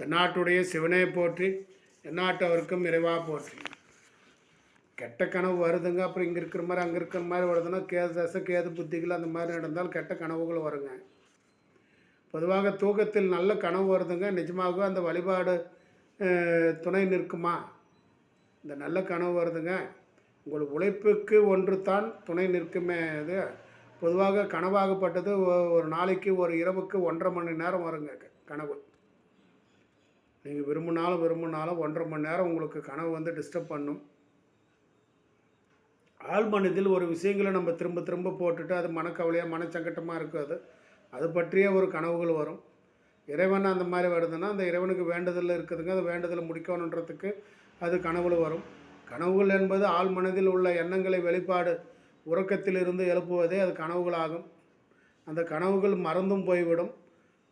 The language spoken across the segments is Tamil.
தென்னாட்டுடைய சிவனை போற்றி எந்நாட்டவருக்கும் இறைவா போற்றி. கெட்ட கனவு வருதுங்க அப்புறம் இங்கே இருக்கிற மாதிரி அங்கே இருக்கிற மாதிரி வருதுன்னா கேது தசை கேது புத்திகள் அந்த மாதிரி நடந்தால் கெட்ட கனவுகள் வருங்க. பொதுவாக தூக்கத்தில் நல்ல கனவு வருதுங்க நிஜமாகவே அந்த வழிபாடு துணை நிற்குமா? இந்த நல்ல கனவு வருதுங்க. உங்கள் உழைப்புக்கு ஒன்று தான் துணை நிற்குமே அது. பொதுவாக கனவாகப்பட்டது ஒரு நாளைக்கு ஒரு இரவுக்கு ஒன்றரை மணி நேரம் வருங்க கனவு. நீங்கள் விரும்பினாலும் விரும்பினாலும் ஒன்றரை மணி நேரம் உங்களுக்கு கனவு வந்து டிஸ்டர்ப் பண்ணும். ஆள் மனதில் ஒரு விஷயங்களை நம்ம திரும்ப திரும்ப போட்டுட்டு அது மனக்கவலையாக மனச்சங்கட்டமாக இருக்கும் அது அது பற்றிய ஒரு கனவுகள் வரும். இறைவன் அந்த மாதிரி வருதுன்னா அந்த இறைவனுக்கு வேண்டுதல் இருக்குதுங்க. அது வேண்டுதலை முடிக்கணுன்றதுக்கு அது கனவுகள் வரும். கனவுகள் என்பது ஆள் மனதில் உள்ள எண்ணங்களை வெளிப்பாடு உறக்கத்திலிருந்து எழுப்புவதே அது கனவுகளாகும். அந்த கனவுகள் மறந்தும் போய்விடும்.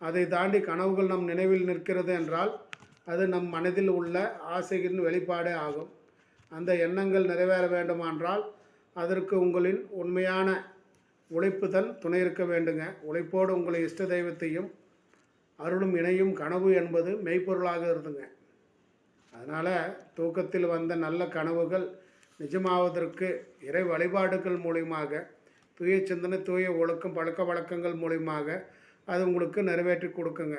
அதை தாண்டி கனவுகள் நம் நினைவில் நிற்கிறது என்றால் அது நம் மனதில் உள்ள ஆசையின் வெளிப்பாடே ஆகும். அந்த எண்ணங்கள் நிறைவேற வேண்டுமானால் அதற்கு உங்களின் உண்மையான உழைப்பு தான் துணை இருக்க வேண்டுங்க. உழைப்போடு உங்களை இஷ்ட தெய்வத்தையும் அருளும் இணையும் கனவு என்பது மெய்ப்பொருளாக இருந்துங்க. அதனால் தூக்கத்தில் வந்த நல்ல கனவுகள் நிஜமாவதற்கு இறை வழிபாடுகள் மூலியமாக தூய சிந்தனை தூய ஒழுக்கம் பழக்க வழக்கங்கள் மூலியமாக அது உங்களுக்கு நிறைவேற்றி கொடுக்குங்க.